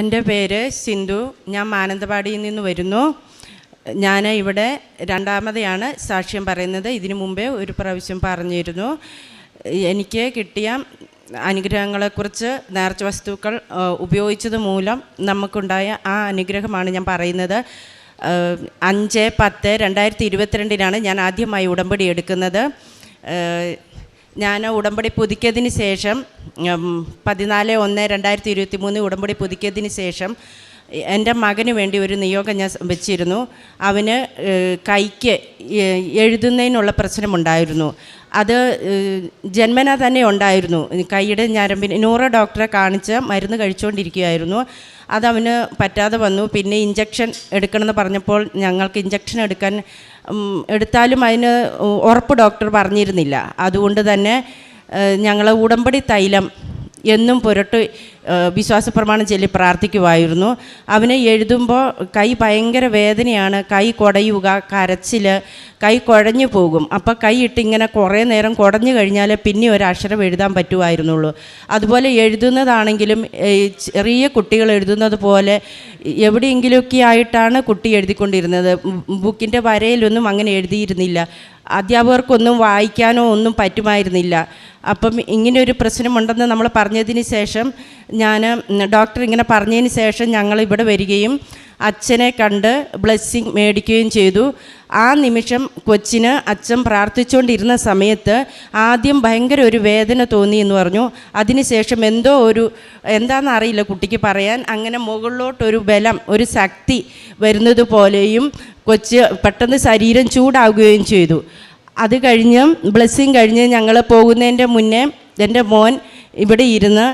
എന്റെ പേര് സിന്ധു. ഞാൻ മാനന്തവാടിയിൽ നിന്ന് വരുന്നു. ഞാൻ ഇവിടെ രണ്ടാമതെയാണ് സാക്ഷ്യം പറയുന്നത്. ഇതിനു മുമ്പേ ഒരു പ്രാവശ്യം പറഞ്ഞിരുന്നു. എനിക്ക് കിട്ടിയ അനുഗ്രഹങ്ങളെക്കുറിച്ച് നേർച്ച വസ്തുക്കൾ ഉപയോഗിച്ചത് മൂലം നമുക്കുണ്ടായ ആ അനുഗ്രഹമാണ് ഞാൻ പറയുന്നത്. അഞ്ച് പത്ത് രണ്ടായിരത്തി ഇരുപത്തിരണ്ടിനാണ് ഞാൻ ആദ്യമായി ഉടമ്പടി എടുക്കുന്നത്. ഞാൻ ഉടമ്പടി പുതുക്കിയതിന് ശേഷം പതിനാല് ഒന്ന് രണ്ടായിരത്തി ഇരുപത്തി മൂന്ന് ഉടമ്പടി പുതുക്കിയതിന് ശേഷം എന്റെ മകന് വേണ്ടി ഒരു നിയോഗം ഞാൻ വെച്ചിരുന്നു. അവന് കൈക്ക് എഴുതുന്നതിനുള്ള പ്രശ്നമുണ്ടായിരുന്നു. അത് ജന്മനാ ജന്മന തന്നെ ഉണ്ടായിരുന്നു. കൈയുടെ ഞരമ്പിന് നൂറ് ഡോക്ടറെ കാണിച്ച് മരുന്ന് കഴിച്ചുകൊണ്ടിരിക്കുകയായിരുന്നു അതവന് പറ്റാതെ വന്നു. പിന്നെ ഇഞ്ചക്ഷൻ എടുക്കണമെന്ന് പറഞ്ഞപ്പോൾ ഞങ്ങൾക്ക് ഇഞ്ചക്ഷൻ എടുക്കാൻ എടുത്താലും അതിന് ഉറപ്പ് ഡോക്ടർ പറഞ്ഞിരുന്നില്ല. അതുകൊണ്ട് തന്നെ ഞങ്ങൾ ഉടമ്പടി തൈലം എന്നും പുരട്ട് വിശ്വാസ പ്രമാണം ചൊല്ലി പ്രാർത്ഥിക്കുമായിരുന്നു അവന് എഴുതുമ്പോൾ കൈ ഭയങ്കര വേദനയാണ്. കൈ കുടയുക കരച്ചിൽ കൈ കുഴഞ്ഞു പോകും. അപ്പോൾ കൈ ഇട്ട് ഇങ്ങനെ കുറേ നേരം കുടഞ്ഞു കഴിഞ്ഞാൽ പിന്നെ ഒരു അക്ഷരം എഴുതാൻ പറ്റുമായിരുന്നുള്ളൂ അതുപോലെ എഴുതുന്നതാണെങ്കിലും ചെറിയ കുട്ടികൾ എഴുതുന്നത് പോലെ എവിടെയെങ്കിലുമൊക്കെ ആയിട്ടാണ് കുട്ടി എഴുതിക്കൊണ്ടിരുന്നത്. ബുക്കിന്റെ വരയിലൊന്നും അങ്ങനെ എഴുതിയിരുന്നില്ല. അധ്യാപകർക്കൊന്നും വായിക്കാനോ ഒന്നും പറ്റുമായിരുന്നില്ല. അപ്പം ഇങ്ങനെ ഒരു പ്രശ്നമുണ്ടെന്ന് നമ്മൾ പറഞ്ഞതിന് ശേഷം ഞാൻ ഡോക്ടർ ഇങ്ങനെ പറഞ്ഞതിന് ശേഷം ഞങ്ങൾ ഇവിടെ വരികയും അച്ഛനെ കണ്ട് ബ്ലെസ്സിങ് മേടിക്കുകയും ചെയ്തു. ആ നിമിഷം കൊച്ചിന് അച്ഛൻ പ്രാർത്ഥിച്ചുകൊണ്ടിരുന്ന സമയത്ത് ആദ്യം ഭയങ്കര ഒരു വേദന തോന്നി എന്ന് പറഞ്ഞു. അതിനുശേഷം എന്തോ ഒരു എന്താണെന്ന് അറിയില്ല കുട്ടിക്ക് പറയാൻ. അങ്ങനെ മുകളിലോട്ടൊരു ബലം ഒരു ശക്തി വരുന്നത് പോലെയും കൊച്ച് പെട്ടെന്ന് ശരീരം ചൂടാകുകയും ചെയ്തു. അത് കഴിഞ്ഞ് ബ്ലെസ്സിങ് കഴിഞ്ഞ് ഞങ്ങൾ പോകുന്നതിന്റെ മുന്നേ എന്റെ മോൻ ഇവിടെ ഇരുന്ന്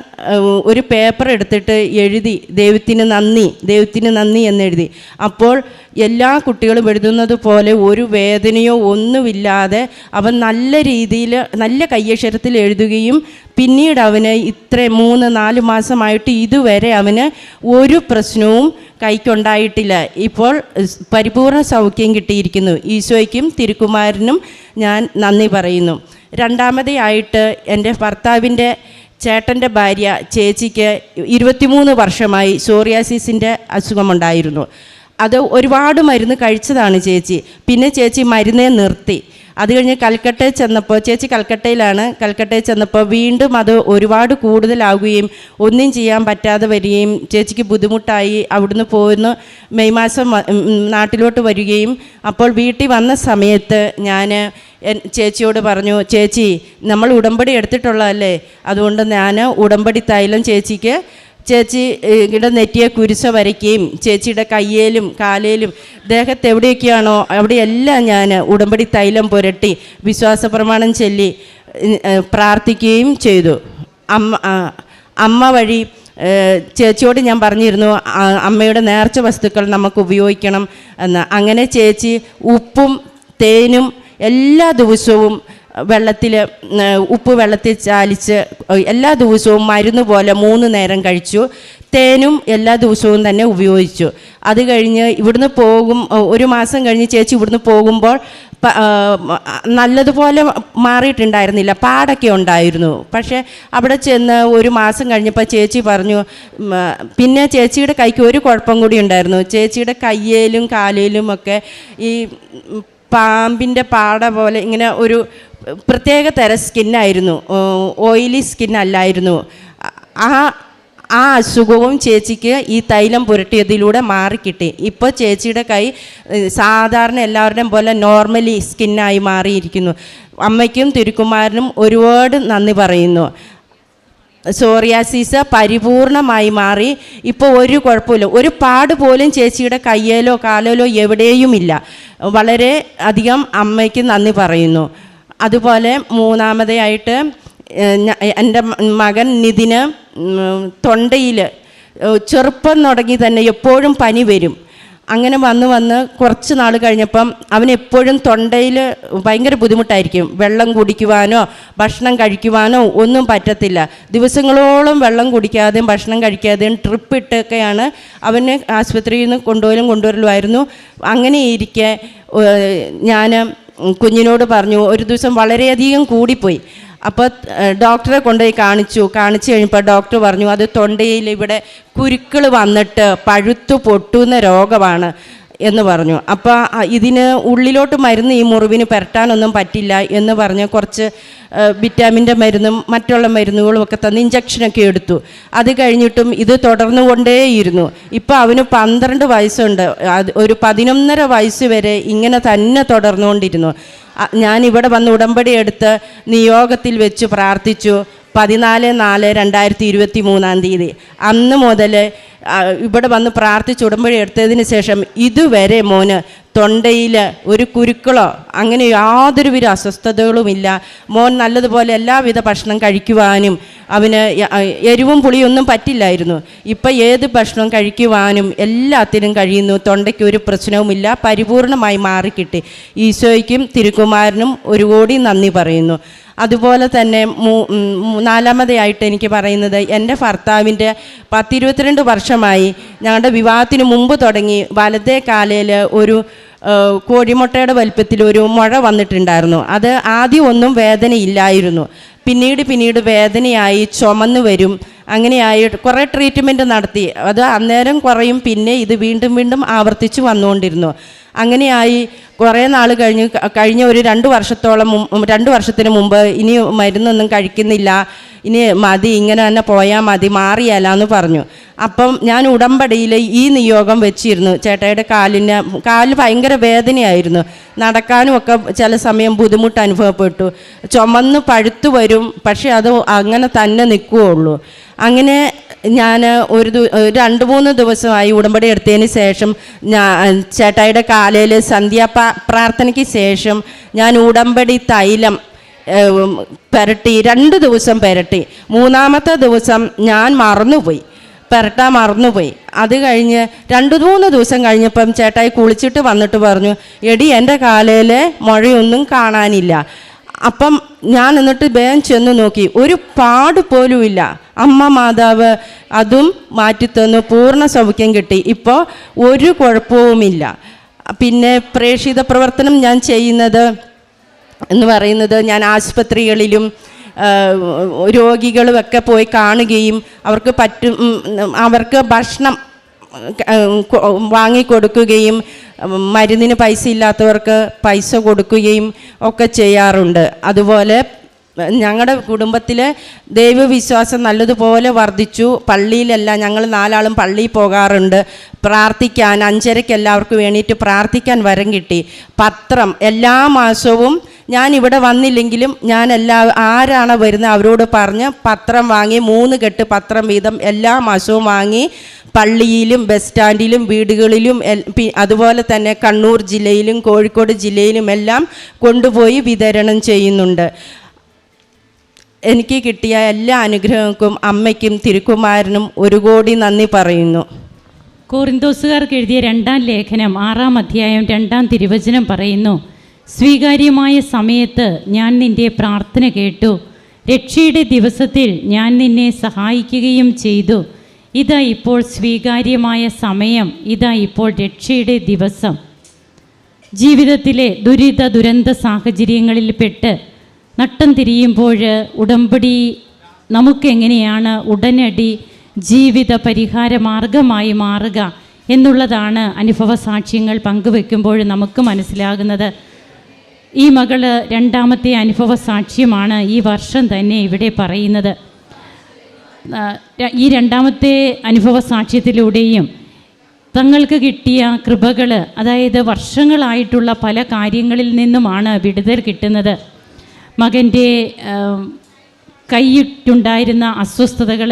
ഒരു പേപ്പർ എടുത്തിട്ട് എഴുതി ദൈവത്തിന് നന്ദി ദൈവത്തിന് നന്ദി എന്നെഴുതി അപ്പോൾ എല്ലാ കുട്ടികളും എഴുതുന്നത് പോലെ ഒരു വേദനയോ ഒന്നുമില്ലാതെ അവൻ നല്ല രീതിയിൽ നല്ല കയ്യക്ഷരത്തിൽ എഴുതുകയും പിന്നീട് അവന് ഇത്ര മൂന്ന് നാല് മാസമായിട്ട് ഇതുവരെ അവന് ഒരു പ്രശ്നവും കൈക്കുണ്ടായിട്ടില്ല. ഇപ്പോൾ പരിപൂർണ സൗഖ്യം കിട്ടിയിരിക്കുന്നു. ഈശോയ്ക്കും തിരുക്കുമാരനും ഞാൻ നന്ദി പറയുന്നു. രണ്ടാമതായിട്ട് എന്റെ ഭർത്താവിന്റെ ചേട്ടന്റെ ഭാര്യ ചേച്ചിക്ക് ഇരുപത്തിമൂന്ന് വർഷമായി സോറിയാസിസിന്റെ അസുഖമുണ്ടായിരുന്നു. അത് ഒരുപാട് മരുന്ന് കഴിച്ചതാണ് ചേച്ചി. പിന്നെ ചേച്ചി മരുന്നേ നിർത്തി. അത് കഴിഞ്ഞ് കൽക്കട്ടയിൽ ചെന്നപ്പോൾ ചേച്ചി കൽക്കട്ടയിലാണ്. കൽക്കട്ടയിൽ ചെന്നപ്പോൾ വീണ്ടും അത് ഒരുപാട് കൂടുതലാവുകയും ഒന്നും ചെയ്യാൻ പറ്റാതെ വരികയും ചേച്ചിക്ക് ബുദ്ധിമുട്ടായി അവിടുന്ന് പോന്ന് മെയ് മാസം നാട്ടിലോട്ട് വരികയും. അപ്പോൾ വീട്ടിൽ വന്ന സമയത്ത് ഞാൻ ചേച്ചിയോട് പറഞ്ഞു ചേച്ചി നമ്മൾ ഉടമ്പടി എടുത്തിട്ടുള്ളതല്ലേ? അതുകൊണ്ട് ഞാൻ ഉടമ്പടി തൈലം ചേച്ചിക്ക് ചേച്ചി ഇവിടെ നെറ്റിയെ കുരിശ വരയ്ക്കുകയും ചേച്ചിയുടെ കയ്യേലും കാലേലും ദേഹത്ത് എവിടെയൊക്കെയാണോ അവിടെയെല്ലാം ഞാൻ ഉടമ്പടി തൈലം പുരട്ടി വിശ്വാസ പ്രമാണം ചൊല്ലി പ്രാർത്ഥിക്കുകയും ചെയ്തു. അമ്മ അമ്മ വഴി ചേച്ചിയോട് ഞാൻ പറഞ്ഞിരുന്നു അമ്മയുടെ നേർച്ച വസ്തുക്കൾ നമുക്ക് ഉപയോഗിക്കണം എന്ന്. അങ്ങനെ ചേച്ചി ഉപ്പും തേനും എല്ലാ ദിവസവും വെള്ളത്തിൽ ഉപ്പ് വെള്ളത്തിൽ ചാലിച്ച് എല്ലാ ദിവസവും മരുന്ന് പോലെ മൂന്ന് നേരം കഴിച്ചു. തേനും എല്ലാ ദിവസവും തന്നെ ഉപയോഗിച്ചു. അത് കഴിഞ്ഞ് ഇവിടുന്ന് പോകും ഒരു മാസം കഴിഞ്ഞ് ചേച്ചി ഇവിടുന്ന് പോകുമ്പോൾ നല്ലതുപോലെ മാറിയിട്ടുണ്ടായിരുന്നില്ല. പാടൊക്കെ ഉണ്ടായിരുന്നു. പക്ഷേ അവിടെ ചെന്ന് ഒരു മാസം കഴിഞ്ഞപ്പോൾ ചേച്ചി പറഞ്ഞു പിന്നെ ചേച്ചിയുടെ കൈക്ക് ഒരു കുഴപ്പം കൂടി ഉണ്ടായിരുന്നു. ചേച്ചിയുടെ കയ്യേലും കാലേലും ഒക്കെ ഈ പാമ്പിന്റെ പാട പോലെ ഇങ്ങനെ ഒരു പ്രത്യേക തരം സ്കിന്നായിരുന്നു ഓയിലി സ്കിൻ അല്ലായിരുന്നു. ആ ആ അസുഖവും ചേച്ചിക്ക് ഈ തൈലം പുരട്ടിയതിലൂടെ മാറിക്കിട്ടി. ഇപ്പോൾ ചേച്ചിയുടെ കൈ സാധാരണ എല്ലാവരുടെയും പോലെ നോർമലി സ്കിന്നായി മാറിയിരിക്കുന്നു. അമ്മയ്ക്കും തിരുക്കുമാരനും ഒരുപാട് നന്ദി പറയുന്നു. സോറിയാസിസ് പരിപൂർണമായി മാറി. ഇപ്പോൾ ഒരു കുഴപ്പമില്ല. ഒരു പാട് പോലും ചേച്ചിയുടെ കയ്യേലോ കാലിലോ എവിടെയുമില്ല. വളരെ അധികം അമ്മയ്ക്ക് നന്ദി പറയുന്നു. അതുപോലെ മൂന്നാമതായിട്ട് എന്റെ മകൻ നിതിന് തൊണ്ടയിൽ ചെറുപ്പം തുടങ്ങി തന്നെ എപ്പോഴും പനി വരും. അങ്ങനെ വന്ന് വന്ന് കുറച്ച് നാൾ കഴിഞ്ഞപ്പം അവനെപ്പോഴും തൊണ്ടയിൽ ഭയങ്കര ബുദ്ധിമുട്ടായിരിക്കും. വെള്ളം കുടിക്കുവാനോ ഭക്ഷണം കഴിക്കുവാനോ ഒന്നും പറ്റത്തില്ല. ദിവസങ്ങളോളം വെള്ളം കുടിക്കാതെയും ഭക്ഷണം കഴിക്കാതെയും ട്രിപ്പ് ഇട്ടൊക്കെയാണ് അവനെ ആശുപത്രിയിൽ നിന്ന് കൊണ്ടുപോലും കൊണ്ടുവരലുമായിരുന്നു. അങ്ങനെ ഇരിക്കെ ഞാൻ കുഞ്ഞിനോട് പറഞ്ഞു ഒരു ദിവസം വളരെയധികം കൂടിപ്പോയി. അപ്പോൾ ഡോക്ടറെ കൊണ്ടുപോയി കാണിച്ചു. കാണിച്ചു കഴിഞ്ഞപ്പോൾ ഡോക്ടർ പറഞ്ഞു അത് തൊണ്ടയിൽ ഇവിടെ കുരുക്കൾ വന്നിട്ട് പഴുത്തു പൊട്ടുന്ന രോഗമാണ്. എന്ന് പറഞ്ഞു. അപ്പോൾ ഇതിന് ഉള്ളിലോട്ട് മരുന്ന് ഈ മുറിവിന് പുരട്ടാനൊന്നും പറ്റില്ല എന്ന് പറഞ്ഞ് കുറച്ച് വിറ്റാമിന്റെ മരുന്നും മറ്റുള്ള മരുന്നുകളും ഒക്കെ തന്ന് ഇഞ്ചക്ഷനൊക്കെ എടുത്തു. അത് കഴിഞ്ഞിട്ടും ഇത് തുടർന്നു കൊണ്ടേയിരുന്നു ഇപ്പോൾ അവന് പന്ത്രണ്ട് വയസ്സുണ്ട്. അത് ഒരു പതിനൊന്നര വയസ്സ് വരെ ഇങ്ങനെ തന്നെ തുടർന്നുകൊണ്ടിരുന്നു. ഞാനിവിടെ വന്ന് ഉടമ്പടി എടുത്ത് നിയോഗത്തിൽ വെച്ച് പ്രാർത്ഥിച്ചു. പതിനാല് നാല് രണ്ടായിരത്തി ഇരുപത്തി മൂന്നാം തീയതി. അന്ന് മുതൽ ഇവിടെ വന്ന് പ്രാർത്ഥിച്ച് ഉടമ്പടി എടുത്തതിന് ശേഷം ഇതുവരെ മോന് തൊണ്ടയിൽ ഒരു കുരുക്കളോ അങ്ങനെ യാതൊരുവിധ അസ്വസ്ഥതകളുമില്ല. മോൻ നല്ലതുപോലെ എല്ലാവിധ ഭക്ഷണം കഴിക്കുവാനും അവന് എരിവും പുളിയൊന്നും പറ്റില്ലായിരുന്നു. ഇപ്പം ഏത് ഭക്ഷണം കഴിക്കുവാനും എല്ലാത്തിനും കഴിയുന്നു. തൊണ്ടയ്ക്ക് ഒരു പ്രശ്നവുമില്ല. പരിപൂർണമായി മാറിക്കിട്ടി. ഈശോയ്ക്കും തിരുക്കുമാരനും ഒരു കോടി നന്ദി പറയുന്നു. അതുപോലെ തന്നെ നാലാമതായിട്ട് എനിക്ക് പറയുന്നത് എന്റെ ഭർത്താവിന്റെ പത്തിരുപത്തിരണ്ട് വർഷമായി ഞങ്ങളുടെ വിവാഹത്തിന് മുമ്പ് തുടങ്ങി വലതേ കാലയിൽ ഒരു കോഴിമുട്ടയുടെ വലിപ്പത്തിൽ ഒരു മുഴ വന്നിട്ടുണ്ടായിരുന്നു. അത് ആദ്യം ഒന്നും വേദനയില്ലായിരുന്നു. പിന്നീട് പിന്നീട് വേദനയായി ചുമന്നു വരും. അങ്ങനെയായി കുറേ ട്രീറ്റ്മെന്റ് നടത്തി. അത് അന്നേരം കുറയും. പിന്നെ ഇത് വീണ്ടും വീണ്ടും ആവർത്തിച്ച് വന്നുകൊണ്ടിരുന്നു. അങ്ങനെയായി കുറേ നാൾ കഴിഞ്ഞ് കഴിഞ്ഞ ഒരു രണ്ട് വർഷത്തോളം രണ്ട് വർഷത്തിന് മുമ്പ് ഇനി മരുന്നൊന്നും കഴിക്കുന്നില്ല. ഇനി മതി ഇങ്ങനെ തന്നെ പോയാൽ മതി മാറിയല്ല എന്ന് പറഞ്ഞു. അപ്പം ഞാൻ ഉടമ്പടിയിൽ ഈ നിയോഗം വെച്ചിരുന്നു. ചേട്ടായുടെ കാലിന് കാലിന് ഭയങ്കര വേദനയായിരുന്നു. നടക്കാനും ഒക്കെ ചില സമയം ബുദ്ധിമുട്ട് അനുഭവപ്പെട്ടു. ചുമന്ന് പഴുത്തു വരും പക്ഷെ അത് അങ്ങനെ തന്നെ നിൽക്കുകയുള്ളൂ. അങ്ങനെ ഞാൻ ഒരു രണ്ട് മൂന്ന് ദിവസമായി ഉടമ്പടി എടുത്തതിന് ശേഷം ഞാൻ ചേട്ടായിയുടെ കാലയിൽ സന്ധ്യാ പ്രാർത്ഥനയ്ക്ക് ശേഷം ഞാൻ ഉടമ്പടി തൈലം പുരട്ടി രണ്ട് ദിവസം പുരട്ടി. മൂന്നാമത്തെ ദിവസം ഞാൻ മറന്നുപോയി. പുരട്ടാൻ മറന്നുപോയി. അത് കഴിഞ്ഞ് രണ്ട് മൂന്ന് ദിവസം കഴിഞ്ഞപ്പം ചേട്ടായി കുളിച്ചിട്ട് വന്നിട്ട് പറഞ്ഞു എടി എന്റെ കാലയിൽ മുഴയൊന്നും കാണാനില്ല. അപ്പം ഞാൻ എന്നിട്ട് വേഗം ചെന്ന് നോക്കി. ഒരു പാട് പോലുമില്ല അമ്മ മാതാവ് അതും മാറ്റിത്തന്നു പൂർണ സൗഖ്യം കിട്ടി. ഇപ്പോൾ ഒരു കുഴപ്പവുമില്ല പിന്നെ പ്രേക്ഷിത പ്രവർത്തനം ഞാൻ ചെയ്യുന്നത് എന്ന് പറയുന്നത് ഞാൻ ആശുപത്രികളിലും രോഗികളുമൊക്കെ പോയി കാണുകയും അവർക്ക് പറ്റും അവർക്ക് ഭക്ഷണം വാങ്ങിക്കൊടുക്കുകയും മരുന്നിന് പൈസ ഇല്ലാത്തവർക്ക് പൈസ കൊടുക്കുകയും ഒക്കെ ചെയ്യാറുണ്ട്. അതുപോലെ ഞങ്ങളുടെ കുടുംബത്തിൽ ദൈവവിശ്വാസം നല്ലതുപോലെ വർദ്ധിച്ചു. പള്ളിയിലല്ല ഞങ്ങൾ നാലാളും പള്ളിയിൽ പോകാറുണ്ട്. പ്രാർത്ഥിക്കാൻ അഞ്ചരയ്ക്ക് എല്ലാവർക്കും വേണ്ടിയിട്ട് പ്രാർത്ഥിക്കാൻ വരം കിട്ടി. പത്രം എല്ലാ മാസവും ഞാൻ ഇവിടെ വന്നില്ലെങ്കിലും ഞാൻ എല്ലാ ആരാണ് വരുന്നത് അവരോട് പറഞ്ഞ് പത്രം വാങ്ങി മൂന്ന് കെട്ട് പത്രം വീതം എല്ലാ മാസവും വാങ്ങി പള്ളിയിലും ബസ് സ്റ്റാൻഡിലും വീടുകളിലും അതുപോലെ തന്നെ കണ്ണൂർ ജില്ലയിലും കോഴിക്കോട് ജില്ലയിലും എല്ലാം കൊണ്ടുപോയി വിതരണം ചെയ്യുന്നുണ്ട്. എനിക്ക് കിട്ടിയ എല്ലാ അനുഗ്രഹങ്ങൾക്കും അമ്മയ്ക്കും തിരുക്കുമാരനും ഒരു കോടി നന്ദി പറയുന്നു. കോറിന്തോസുകാർക്ക് എഴുതിയ രണ്ടാം ലേഖനം ആറാം അധ്യായം രണ്ടാം തിരുവചനം പറയുന്നു. സ്വീകാര്യമായ സമയത്ത് ഞാൻ നിന്റെ പ്രാർത്ഥന കേട്ടു. രക്ഷയുടെ ദിവസത്തിൽ ഞാൻ നിന്നെ സഹായിക്കുകയും ചെയ്തു. ഇതാ ഇപ്പോൾ സ്വീകാര്യമായ സമയം. ഇതാ ഇപ്പോൾ രക്ഷയുടെ ദിവസം. ജീവിതത്തിലെ ദുരിത ദുരന്ത സാഹചര്യങ്ങളിൽപ്പെട്ട് നട്ടം തിരിയുമ്പോൾ ഉടമ്പടി നമുക്കെങ്ങനെയാണ് ഉടനടി ജീവിത പരിഹാര മാർഗമായി മാറുക എന്നുള്ളതാണ് അനുഭവ സാക്ഷ്യങ്ങൾ പങ്കുവെക്കുമ്പോൾ നമുക്ക് മനസ്സിലാകുന്നത്. ഈ മകൾ രണ്ടാമത്തെ അനുഭവ സാക്ഷ്യമാണ് ഈ വർഷം തന്നെ ഇവിടെ പറയുന്നത്. ഈ രണ്ടാമത്തെ അനുഭവ സാക്ഷ്യത്തിലൂടെയും തങ്ങൾക്ക് കിട്ടിയ കൃപകൾ അതായത് വർഷങ്ങളായിട്ടുള്ള പല കാര്യങ്ങളിൽ നിന്നുമാണ് വിടുതൽ കിട്ടുന്നത്. മകന്റെ കൈയിട്ടുണ്ടായിരുന്ന അസ്വസ്ഥതകൾ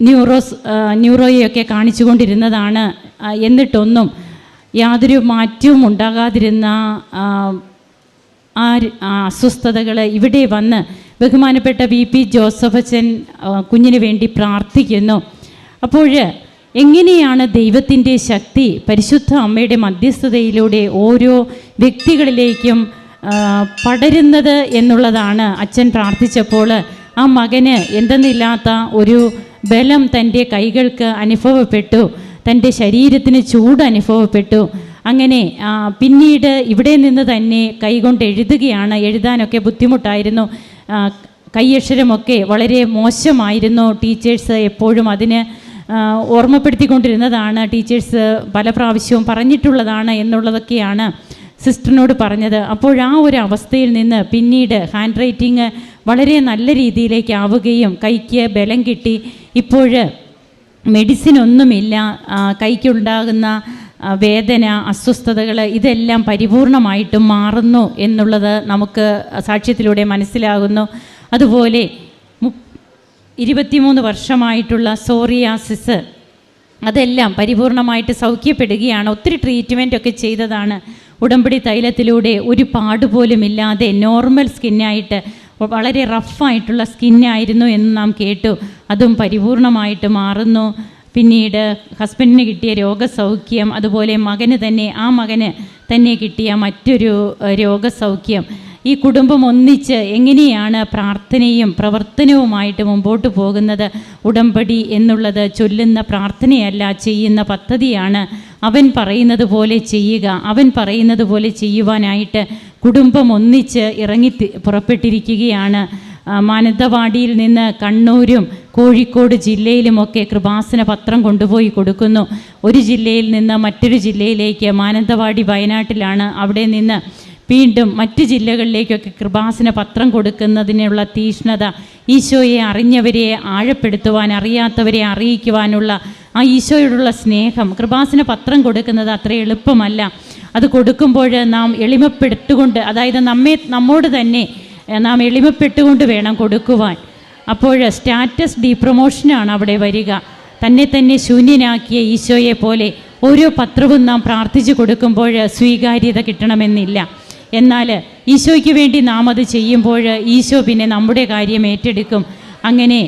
ന്യൂറോസ് ന്യൂറോയെയൊക്കെ കാണിച്ചുകൊണ്ടിരുന്നതാണ്. എന്നിട്ടൊന്നും യാതൊരു മാറ്റവും ഉണ്ടാകാതിരുന്ന ആ, അസ്വസ്ഥതകൾ ഇവിടെ വന്ന് ബഹുമാനപ്പെട്ട വി പി ജോസഫച്ചൻ കുഞ്ഞിന് വേണ്ടി പ്രാർത്ഥിക്കുന്നു. അപ്പോൾ എങ്ങനെയാണ് ദൈവത്തിന്റെ ശക്തി പരിശുദ്ധ അമ്മയുടെ മധ്യസ്ഥതയിലൂടെ ഓരോ വ്യക്തികളിലേക്കും പടരുന്നത് എന്നുള്ളതാണ് അച്ഛൻ പ്രാർത്ഥിച്ചപ്പോൾ ആ മകന് എന്തെന്നില്ലാത്ത ഒരു ബലം തന്റെ കൈകൾക്ക് അനുഭവപ്പെട്ടു തന്റെ ശരീരത്തിന് ചൂട് അനുഭവപ്പെട്ടു. അങ്ങനെ പിന്നീട് ഇവിടെ നിന്ന് തന്നെ കൈകൊണ്ട് എഴുതുകയാണ്. എഴുതാനൊക്കെ ബുദ്ധിമുട്ടായിരുന്നു. കൈയക്ഷരമൊക്കെ വളരെ മോശമായിരുന്നു. ടീച്ചേഴ്സ് എപ്പോഴും അതിന് ഓർമ്മപ്പെടുത്തിക്കൊണ്ടിരുന്നതാണ്. ടീച്ചേഴ്സ് പല പ്രാവശ്യവും പറഞ്ഞിട്ടുള്ളതാണ് എന്നുള്ളതൊക്കെയാണ് സിസ്റ്ററിനോട് പറഞ്ഞത്. അപ്പോൾ ആ ഒരു അവസ്ഥയിൽ നിന്ന് പിന്നീട് ഹാൻഡ് റൈറ്റിംഗ് വളരെ നല്ല രീതിയിലേക്ക് ആവുകയും കൈക്ക് ബലം കിട്ടി. ഇപ്പോൾ മെഡിസിൻ ഒന്നുമില്ല കൈക്കുണ്ടാകുന്ന വേദന അസ്വസ്ഥതകൾ ഇതെല്ലാം പരിപൂർണമായിട്ടും മാറുന്നു എന്നുള്ളത് നമുക്ക് സാക്ഷ്യത്തിലൂടെ മനസ്സിലാകുന്നു. അതുപോലെ ഇരുപത്തിമൂന്ന് വർഷമായിട്ടുള്ള സോറിയാസിസ് അതെല്ലാം പരിപൂർണമായിട്ട് സൗഖ്യപ്പെടുകയാണ്. ഒത്തിരി ട്രീറ്റ്മെന്റ് ഒക്കെ ചെയ്തതാണ്. ഉടമ്പടി തൈലത്തിലൂടെ ഒരു പാട് പോലും ഇല്ലാതെ നോർമൽ സ്കിന്നായിട്ട് വളരെ റഫായിട്ടുള്ള സ്കിന്നായിരുന്നു എന്ന് നാം കേട്ടു. അതും പരിപൂർണമായിട്ട് മാറുന്നു. പിന്നീട് ഹസ്ബൻഡിന് കിട്ടിയ രോഗസൗഖ്യം അതുപോലെ മകന് തന്നെ ആ മകന് തന്നെ കിട്ടിയ മറ്റൊരു രോഗസൗഖ്യം. ഈ കുടുംബം ഒന്നിച്ച് എങ്ങനെയാണ് പ്രാർത്ഥനയും പ്രവർത്തനവുമായിട്ട് മുമ്പോട്ട് പോകുന്നത്? ഉടമ്പടി എന്നുള്ളത് ചൊല്ലുന്ന പ്രാർത്ഥനയല്ല ചെയ്യുന്ന പദ്ധതിയാണ്. അവൻ പറയുന്നത് പോലെ ചെയ്യുക അവൻ പറയുന്നത് പോലെ ചെയ്യുവാനായിട്ട് കുടുംബം ഒന്നിച്ച് ഇറങ്ങി പുറപ്പെട്ടിരിക്കുകയാണ്. മാനന്തവാടിയിൽ നിന്ന് കണ്ണൂരും കോഴിക്കോട് ജില്ലയിലുമൊക്കെ കൃപാസന പത്രം കൊണ്ടുപോയി കൊടുക്കുന്നു. ഒരു ജില്ലയിൽ നിന്ന് മറ്റൊരു ജില്ലയിലേക്ക് മാനന്തവാടി വയനാട്ടിലാണ് അവിടെ നിന്ന് വീണ്ടും മറ്റ് ജില്ലകളിലേക്കൊക്കെ കൃപാസന പത്രം കൊടുക്കുന്നതിനുള്ള തീഷ്ണത ഈശോയെ അറിഞ്ഞവരെ ആഴപ്പെടുത്തുവാൻ അറിയാത്തവരെ അറിയിക്കുവാനുള്ള ആ ഈശോയോടുള്ള സ്നേഹം. കൃപാസന പത്രം കൊടുക്കുന്നത് അത്ര എളുപ്പമല്ല. അത് കൊടുക്കുമ്പോൾ നാം എളിമപ്പെടുത്തുകൊണ്ട് അതായത് നമ്മെ നമ്മോട് തന്നെ നാം എളിമപ്പെട്ടുകൊണ്ട് വേണം കൊടുക്കുവാൻ. അപ്പോൾ സ്റ്റാറ്റസ് ഡീപ്രൊമോഷനാണ് അവിടെ വരിക. തന്നെ തന്നെ ശൂന്യനാക്കിയ ഈശോയെ പോലെ ഓരോ പത്രവും നാം പ്രാർത്ഥിച്ചു കൊടുക്കുമ്പോൾ സ്വീകാര്യത കിട്ടണമെന്നില്ല. എന്നാൽ ഈശോയ്ക്ക് വേണ്ടി നാം അത് ചെയ്യുമ്പോൾ ഈശോ പിന്നെ നമ്മുടെ കാര്യം ഏറ്റെടുക്കും. അങ്ങനെ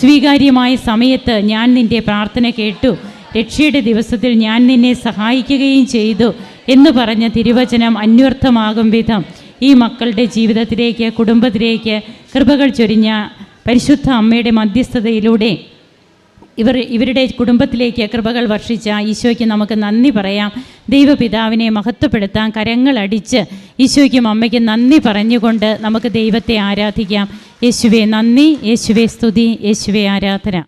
സ്വീകാര്യമായ സമയത്ത് ഞാൻ നിന്റെ പ്രാർത്ഥന കേട്ടു. രക്ഷയുടെ ദിവസത്തിൽ ഞാൻ നിന്നെ സഹായിക്കുകയും ചെയ്തു എന്ന് പറഞ്ഞ തിരുവചനം അന്വർത്ഥമാകും വിധം. ഈ മക്കളുടെ ജീവിതത്തിലേക്ക് കുടുംബത്തിലേക്ക് കൃപകൾ ചൊരിഞ്ഞ പരിശുദ്ധ അമ്മയുടെ മധ്യസ്ഥതയിലൂടെ ഇവർ ഇവരുടെ കുടുംബത്തിലേക്ക് കൃപകൾ വർഷിച്ച ഈശോയ്ക്ക് നമുക്ക് നന്ദി പറയാം. ദൈവപിതാവിനെ മഹത്വപ്പെടുത്താൻ കരങ്ങളടിച്ച് ഈശോയ്ക്കും അമ്മയ്ക്കും നന്ദി പറഞ്ഞുകൊണ്ട് നമുക്ക് ദൈവത്തെ ആരാധിക്കാം. യേശുവെ നന്ദി യേശുവെ സ്തുതി യേശുവെ ആരാധന.